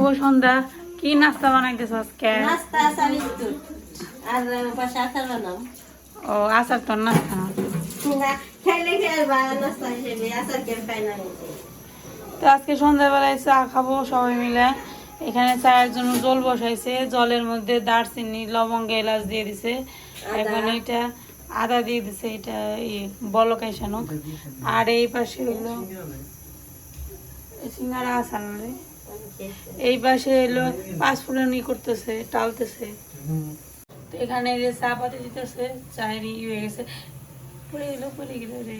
শুভ সন্ধ্যা। কি নাস্তা বানাইতেছ আজকে? নাস্তা বিস্কুট আর পাশে আচার বানাম ও আচার তোর নাস্তা। না খাইলে খেলবা নাস্তা হিসেবে আচার কেউ খাই না তো আজকে সন্ধ্যাবেলায় চা খাব সবাই মিলে। এখানে চায়ের জন্য জল বসাইছে। জলের মধ্যে দারচিনি লবঙ্গ এলাচ দিয়ে দিছে। এখন এটা আদা দিয়ে দিছে। এটা বলকাই শানুক আর এই পাশে হলো সিঙ্গারা আসার না রে? এই পাশে এলো পাঁচফোড়ন করতেছে, টালতেছে। তো এখানে যে চা পাতি দিতেছে, চায়ের ই হয়ে গেছে। পড়ে গেলো পড়ে গেলো রে।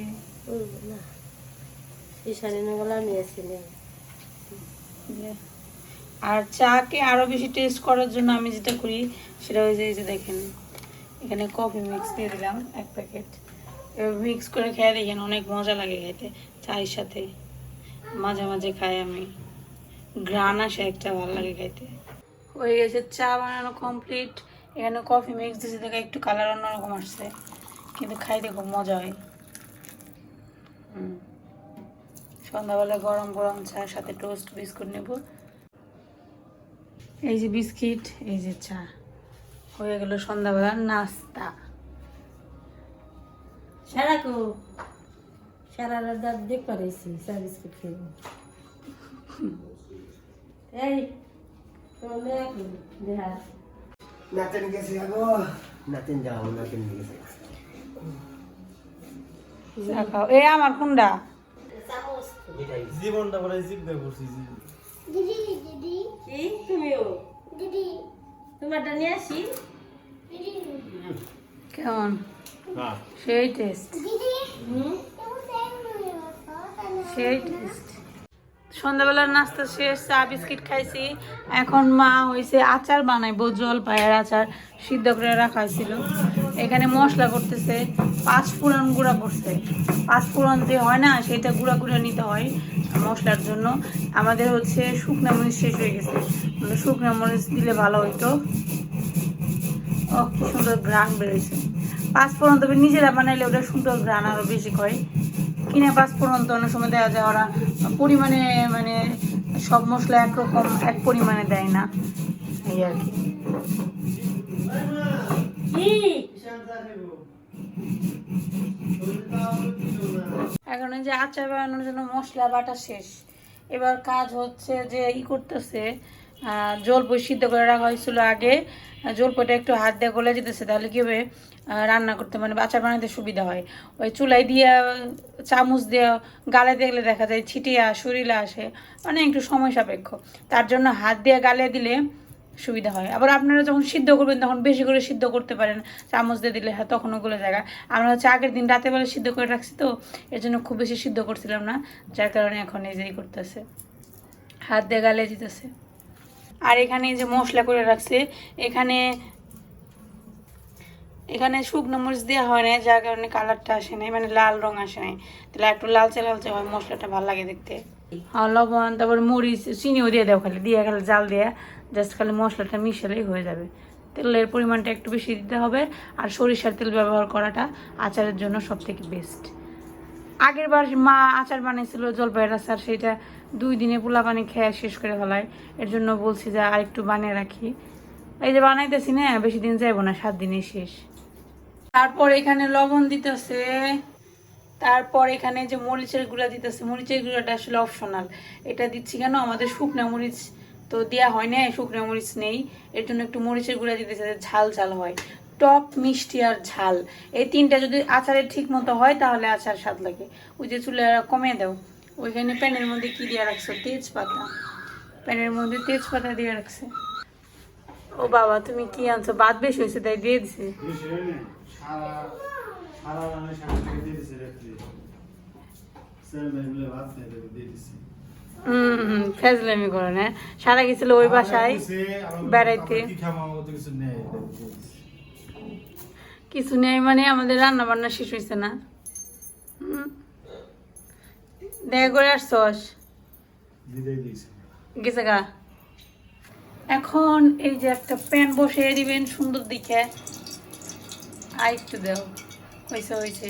আর চাকে আরও বেশি টেস্ট করার জন্য আমি যেটা করি, সেটা হয়েছে এই যে দেখেন, এখানে কফি মিক্স দিয়ে দিলাম, এক প্যাকেট মিক্স করে খেয়ে দেখেন, অনেক মজা লাগে খেতে, চায়ের সাথে। মাঝে মাঝে খাই আমি। গ্রান আসে একটা ভালো লাগে খাইতে। হয়ে গেছে, চা বানানো কমপ্লিট এখানে কফি মিক্স দিয়েছে, দেখে একটু কালার অন্যরকম আসছে। কিন্তু খাইতে খুব মজা হয়। সন্ধ্যাবেলা গরম গরম চার সাথে টোস্ট বিস্কুট নেব। এই যে বিস্কিট, এই যে চা। হয়ে গেল সন্ধ্যাবেলার নাস্তা। সারা কো সারা দাঁত দেখ পারেছি চা, বিস্কুট খেয়ে। এই তোলে দেহা নাতেন গেছে আগো। নাতেন যাও নাতেন গেছে। চা খাও। এ আমার কুন্ডা? জীবনটা বলে জিজ্ঞাসা করছি কি? তুমিও? তোমারটা নিয়ে আসি? কেমন? হ্যাঁ সেই টেস্ট হুম? সেই টেস্ট সন্ধ্যাবেলার নাস্তা শেষ, চা, বিস্কিট খাইছি। এখন মা হয়েছে আচার বানাইবো জল পায়ের আচার সিদ্ধ করে রাখা হয়েছিল। এখানে মশলা করতেছে, পাঁচ ফোড়ন গুঁড়া করছে। পাঁচ ফোড়ন যে হয় না, সেটা গুঁড়া গুঁড়া নিতে হয় মশলার জন্য। আমাদের হচ্ছে শুকনো মরিচ শেষ হয়ে গেছে। শুকনো মরিচ দিলে ভালো হইতো। ও, কি সুন্দর ঘ্রাণ বেরোয়েছে পাঁচ ফোড়ন তবে নিজেরা বানাইলে ওটা সুন্দর ঘ্রাণ আরও বেশি হয়। কিনে পাঁচ ফোড়ন তো অনেক সময় দেওয়া যায়, ওরা পরিমাণে মানে সব মশলা একরকম এক পরিমাণে দেয় না। এই আর কি। এখন যে আচার বানানোর জন্য মশলা বাটা শেষ। এবার কাজ হচ্ছে যে ই করতেছে জলপই সিদ্ধ করে রাখা হয়েছিল আগে। জলপইটা একটু হাত দিয়ে গলে যেতেছে, তাহলে কি হবে? রান্না করতে মানে বাচ্চা বানাতে সুবিধা হয়। ওই চুলাই দিয়ে, চামচ দিয়ে, গালে দেখলে দেখা যায় ছিটিয়া শরীরে আসে। মানে একটু সময় সাপেক্ষ। তার জন্য হাত দিয়ে গালে দিলে সুবিধা হয়। আবার আপনারা যখন সিদ্ধ করবেন, তখন বেশি করে সিদ্ধ করতে পারেন। চামচ দিয়ে দিলে হ্যাঁ তখন ওগুলো জায়গা আমরা হচ্ছে আগের দিন রাতে বেলা সিদ্ধ করে রাখছি তো এর জন্য খুব বেশি সিদ্ধ করছিলাম না, যার কারণে এখন এই করতেছে। হাত দিয়ে গালে দিতেছে। আর এখানে যে মশলা করে রাখছে, এখানে এখানে শুকনো মরিচ দেওয়া হয় না যার কারণে কালারটা আসে নাই মানে লাল রং আসে নাই। তাহলে একটু লালচে লালচে হয় মশলাটা, ভালো লাগে দেখতে। আর লবণ, তারপর মরিচ, চিনিও দিয়ে দাও খালি, দিয়ে খালি জাল দিয়ে জাস্ট খালি মশলাটা মিশালেই হয়ে যাবে। তেলের পরিমাণটা একটু বেশি দিতে হবে, আর সরিষার তেল ব্যবহার করাটা আচারের জন্য সব থেকে বেস্ট আগের বার মা আচার বানিয়েছিল জলপাইয়ের আচার, সেটা দুই দিনে পোলা পানি খেয়ে শেষ করে ফেলায়। এর জন্য বলছি যে আর একটু বানিয়ে রাখি। এই যে বানাইতেছি না, বেশি দিন যাইবো না, সাত দিনে শেষ। তারপর এখানে লবণ দিতেছে। তারপর এখানে যে মরিচের গুঁড়া দিতেছে, মরিচের গুঁড়াটা আসলে অপশনাল এটা দিচ্ছি কেন? আমাদের শুকনো মরিচ তো দেওয়া হয় না শুকনো মরিচ নেই। এর জন্য একটু মরিচের গুঁড়া দিতেছে ঝাল ঝাল হয়। টক মিষ্টি আর ঝাল। এই তিনটা যদি আচারের ঠিক মতো হয় তাহলে আচার স্বাদ লাগে। ওই যে চুলে কমে দাও। ওইখানে প্যানের মধ্যে কি দিয়ে রাখছো? তেজপাতা। প্যানের মধ্যে তেজপাতা দিয়ে রাখছে। ও বাবা তুমি কি আনছো? বাদ বেশি হয়েছে তাই দিয়ে দিছে? হম ফেজলামি করে না। সারা গেছিল ওই বাসায় বেড়াইতে। কিছু নেই মানে আমাদের রান্না বান্না শেষ হয়েছে না। দেখা করে আসছস? গেছে গা। এখন এই যে একটা প্যান বসিয়ে দিবেন সুন্দর দিকে। আর একটু দেও। হয়েছে হয়েছে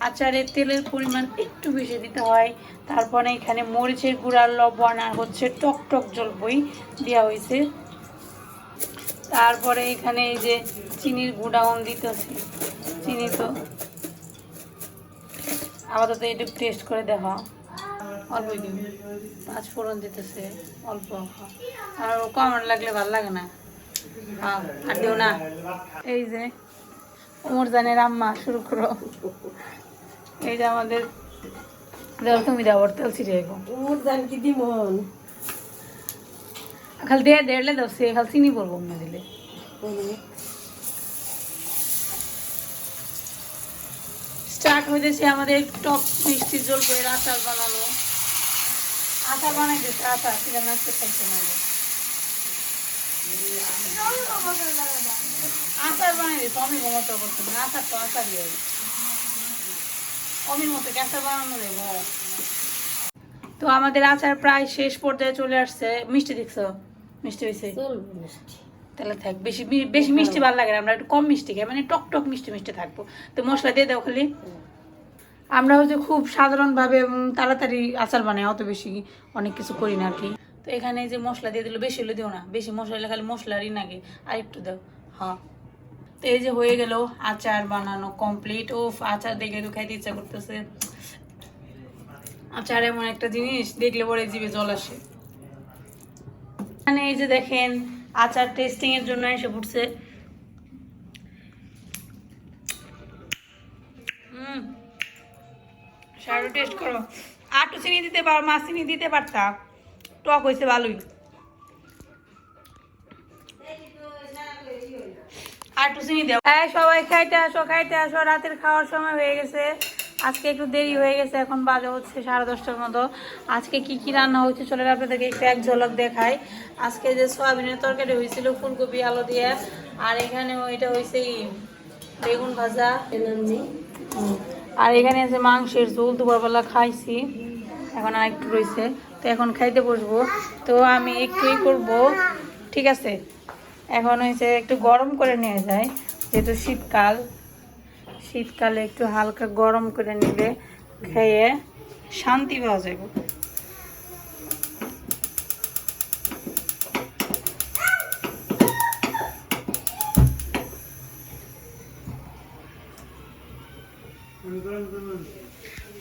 আচারের তেলের পরিমাণ একটু বেশি দিতে হয়। তারপরে এখানে মরিচের গুঁড়ার লবণ আর হচ্ছে টক টক জলপই দেওয়া হয়েছে তারপরে এখানে এই যে চিনির গুঁড়াও দিতেছে। চিনি তো। আপাতত একটু টেস্ট করে দেখো অল্প পাঁচ ফোড়ন দিতেছে, অল্প আর কম লাগলে ভালো লাগে না। আর দিও না। এই যে ওমর জানের আম্মা, শুরু করো। এই যে আমাদের তুমি দেওয়ার তেল ছিটে উমর জান কি দিমন। স্টার্ট আমাদের টক মিষ্টি জল আচার বানানো। আচার বানাইতেছে আচার, সেটা নাচতে আচার বানাই দিচ্ছে করছে না, আচার তো আচারই হয়। অমির মতো আচার বানানো দেবো তো আমাদের আচার প্রায় শেষ পর্যায়ে চলে আসছে। মিষ্টি দেখছ? মিষ্টি হয়েছে। তাহলে থাক বেশি বেশি মিষ্টি ভালো লাগে না আমরা একটু কম মিষ্টি খাই মানে টক টক মিষ্টি মিষ্টি থাকব। তো মশলা দিয়ে দাও খালি। আমরা হচ্ছে খুব সাধারণভাবে তাড়াতাড়ি আচার বানাই অত বেশি অনেক কিছু করি না আর কি। তো এখানে যে মশলা দিয়ে দিল বেশি হলে দিও না বেশি মশলা হলে খালি মশলারই নাকি। আর একটু দাও হ্যাঁ। তো এই যে হয়ে গেল আচার বানানো কমপ্লিট ও আচার দেখে তো খাইতে ইচ্ছা করতেছে। আচার এমন একটা জিনিস দেখলে পরে জিভে জল আসে। এখানে এই যে দেখেন আচার টেস্টিং এর জন্য এসে পড়ছে। শাড়ি টেস্ট করো। আটু চিনি দিতে পারো মাছ চিনি দিতে পারতা। টক হয়েছে ভালোই। আটু চিনি দাও। হ্যাঁ সবাই খাইতে আসো খাইতে আসো। রাতের খাওয়ার সময় হয়ে গেছে। আজকে একটু দেরি হয়ে গেছে এখন বাজে হচ্ছে সাড়ে দশটার মতো। আজকে কি কি রান্না হয়েছে চলে আপনাদেরকে একটু এক ঝলক দেখাই। আজকে যে সয়াবিনের তরকারি হয়েছিল ফুলকপি আলু দিয়ে আর এখানে ওইটা হয়েছে বেগুন ভাজা আর এখানে আছে মাংসের ঝোল দুপুরবেলা খাইছি এখন আর একটু রয়েছে তো এখন খাইতে বসবো। তো আমি একটুই করব ঠিক আছে? এখন হয়েছে একটু গরম করে নিয়ে যায় যেহেতু শীতকাল শীতকালে একটু হালকা গরম করে নিলে খেয়ে শান্তি পাওয়া যাবে।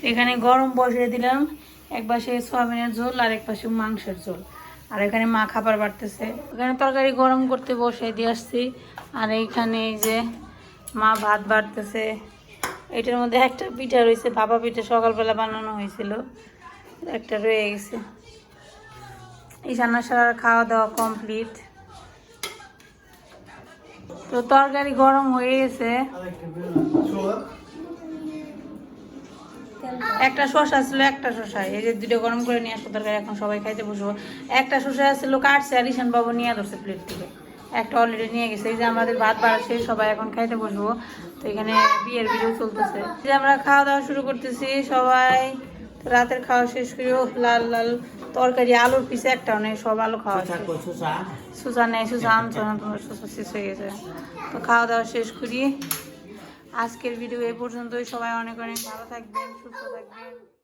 এখানে গরম বসিয়ে দিলাম, এক পাশে সয়াবিনের ঝোল আর এক পাশে মাংসের ঝোল। আর এখানে মা খাবার বাড়তেছে। এখানে তরকারি গরম করতে বসে দিয়ে আসছি। আর এইখানে এই যে মা ভাত বাড়তেছে। এটার মধ্যে একটা পিঠা রয়েছে ভাপা পিঠা সকালবেলা বানানো হয়েছিল। একটা রয়ে গেছে। সান্না সারা খাওয়া দাওয়া কমপ্লিট। তো তরকারি গরম হয়ে গেছে। একটা শসা ছিল, একটা শসা। এই যে দুটো গরম করে নিয়ে আসব তরকারি, এখন সবাই খাইতে বসবো। একটা শসা ছিল কাটছে আর ঈশান বাবু নিয়ে ধরছে প্লেট থেকে। একটা অলরেডি নিয়ে গেছে। এই যে আমাদের ভাত বাড়াচ্ছে সবাই এখন খাইতে বসবো। তো এখানে বিয়ের ভিডিও চলতেছে। যে আমরা খাওয়া দাওয়া শুরু করতেছি সবাই রাতের খাওয়া শেষ করে ও লাল লাল তরকারি আলুর পিছে একটাও নেই সব আলু খাওয়া শেষ। সুসা নেই সুসা আনছো না তোমার সুসা শেষ হয়ে গেছে। তো খাওয়া দাওয়া শেষ করি। আজকের ভিডিও এই পর্যন্তই। সবাই অনেক অনেক ভালো থাকবেন সুস্থ থাকবেন।